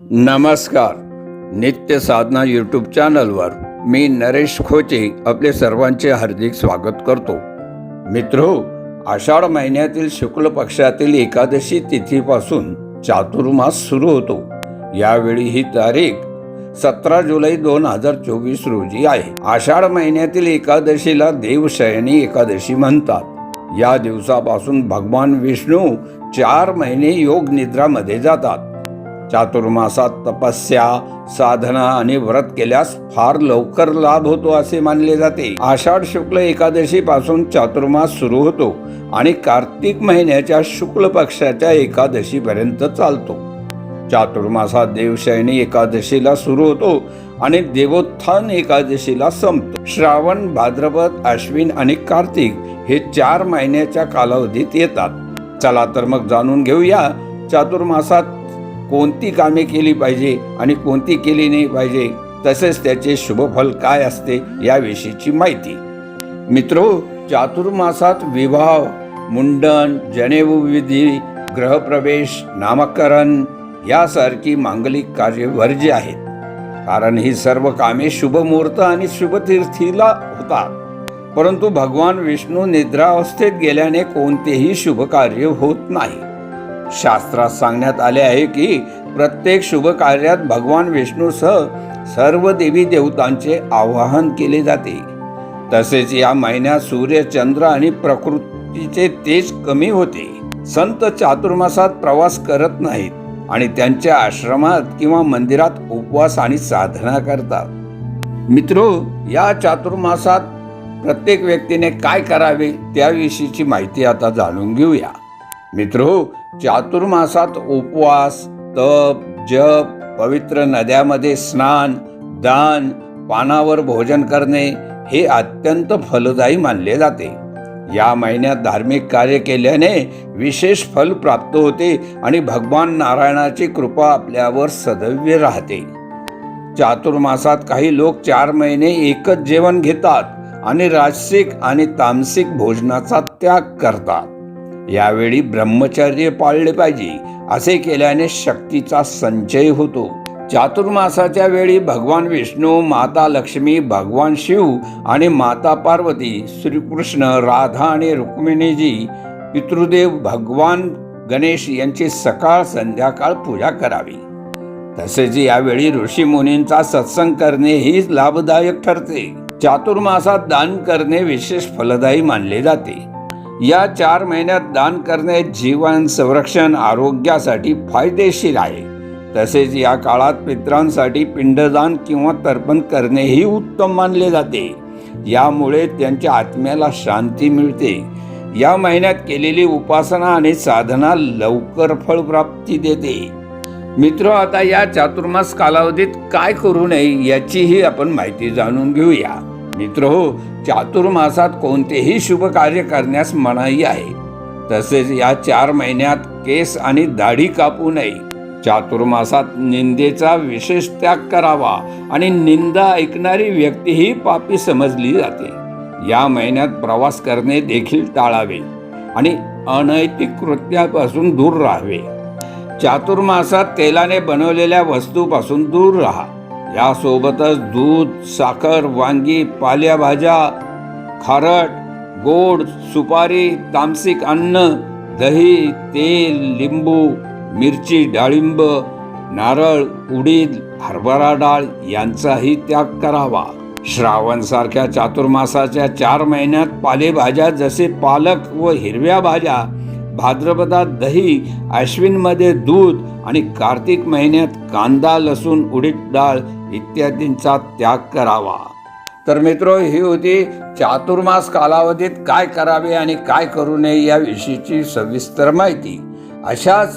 नमस्कार. नित्य साधना यूट्यूब चॅनलवर मी नरेश खोचे आपले सर्वांचे हार्दिक स्वागत करतो. मित्रो आषाढ महिन्यातील शुक्ल पक्षातील एकादशी तिथीपासून चातुर्मास सुरू होतो. यावेळी ही तारीख सतरा जुलै दोन हजार चोवीस रोजी आहे. आषाढ महिन्यातील एकादशीला देवशयनी एकादशी म्हणतात. या दिवसापासून भगवान विष्णू चार महिने योग निद्रामध्ये जातात. चातुर्मासात तपस्या साधना आणि व्रत केल्यास फार लवकर लाभ होतो असे मानले जाते. आषाढ शुक्ल एकादशी पासून चातुर्मास सुरू होतो आणि कार्तिक महिन्याच्या शुक्ल पक्षाच्या एकादशी पर्यंत चालतो. चातुर्मासात देवशयनी एकादशीला सुरू होतो आणि देवोत्थान एकादशीला संपतो. श्रावण भाद्रपद अश्विन आणि कार्तिक हे चार महिन्याच्या कालावधीत येतात. चला तर मग जाणून घेऊया चातुर्मासात कोणती कामे केली पाहिजे आणि कोणती केली नाही पाहिजे तसेच त्याचे शुभफल काय असते याविषयीची माहिती. मित्रो चातुर्मासात विवाह मुंडन जनेवविधी ग्रहप्रवेश नामकरण यासारखी मांगलिक कार्य वर्ज्य आहेत. कारण ही सर्व कामे शुभमुहूर्त आणि शुभतीर्थीला होतात. परंतु भगवान विष्णू निद्रावस्थेत गेल्याने कोणतेही शुभ कार्य होत नाही. शास्त्रात सांगण्यात आले आहे की प्रत्येक शुभ कार्यात भगवान विष्णूसह सर्व देवी देवतांचे आवाहन केले जाते. तसेच या महिन्यात सूर्य चंद्र आणि प्रकृतीचे तेज कमी होते. संत चातुर्मासात प्रवास करत नाहीत आणि त्यांच्या आश्रमात किंवा मंदिरात उपवास आणि साधना करतात. मित्रो या चातुर्मासात प्रत्येक व्यक्तीने काय करावे त्याविषयीची माहिती आता जाणून घेऊया. मित्रो चातुर्मासात उपवास तप जप पवित्र नद्यामध्ये स्नान दान पानावर भोजन करणे हे अत्यंत फलदायी मानले जाते. या महिन्यात धार्मिक कार्य केल्याने विशेष फल प्राप्त होते आणि भगवान नारायणाची कृपा आपल्यावर सदैव राहते. चातुर्मासात काही लोक चार महिने एकच जेवण घेतात आणि राजसिक आणि तामसिक भोजनाचा त्याग करतात. यावेळी ब्रह्मचर्य पाळले पाहिजे असे केल्याने शक्तीचा संचय होतो. चातुर्मासाच्या वेळी भगवान विष्णू माता लक्ष्मी भगवान शिव आणि माता पार्वती श्रीकृष्ण राधा आणि रुक्मिणीजी पितृदेव भगवान गणेश यांची सकाळ संध्याकाळ पूजा करावी. तसेच यावेळी ऋषी मुनींचा सत्संग करणे ही लाभदायक ठरते. चातुर्मासात दान करणे विशेष फलदायी मानले जाते. या चार महिन्यात दान करणे जीवन संरक्षण आरोग्यासाठी फायदेशीर आहे. तसेच या काळात मित्रांसाठी पिंडदान किंवा तर्पण करणेही उत्तम मानले जाते. यामुळे त्यांच्या आत्म्याला शांती मिळते. या महिन्यात केलेली उपासना आणि साधना लवकर फळप्राप्ती देते. मित्र आता या चातुर्मास कालावधीत काय करू नये याचीही आपण माहिती जाणून घेऊया. मित्र हो चातुर्मासात कोणतेही शुभ कार्य करण्यास मनाई आहे. तसेच या चार महिन्यात केस आणि दाढी कापू नये. चातुर्मासात निंदेचा विशेष त्याग करावा आणि निंदा ऐकणारी व्यक्तीही पापी समजली जाते. या महिन्यात प्रवास करणे देखील टाळावे आणि अनैतिक कृत्यापासून दूर राहावे. चातुर्मासात तेलाने बनवलेल्या वस्तूपासून दूर राहा. यासोबतच दूध साखर वांगी पाल्याभाज्या खारट गोड सुपारी तामसिक अन्न दही तेल लिंबू मिरची डाळिंब नारळ उडीद हरभरा डाळ यांचाही त्याग करावा. श्रावण सारख्या चातुर्मासाच्या चार महिन्यात पालेभाज्या जसे पालक व हिरव्या भाज्या भाद्रपदात दही अश्विनमध्ये दूध आणि कार्तिक महिन्यात कांदा लसूण उडीद डाळ इत्यादींचा त्याग करावा. तर मित्र ही होती चातुर्मास कालावधीत काय करावे आणि काय करू नये याविषयीची सविस्तर माहिती. अशाच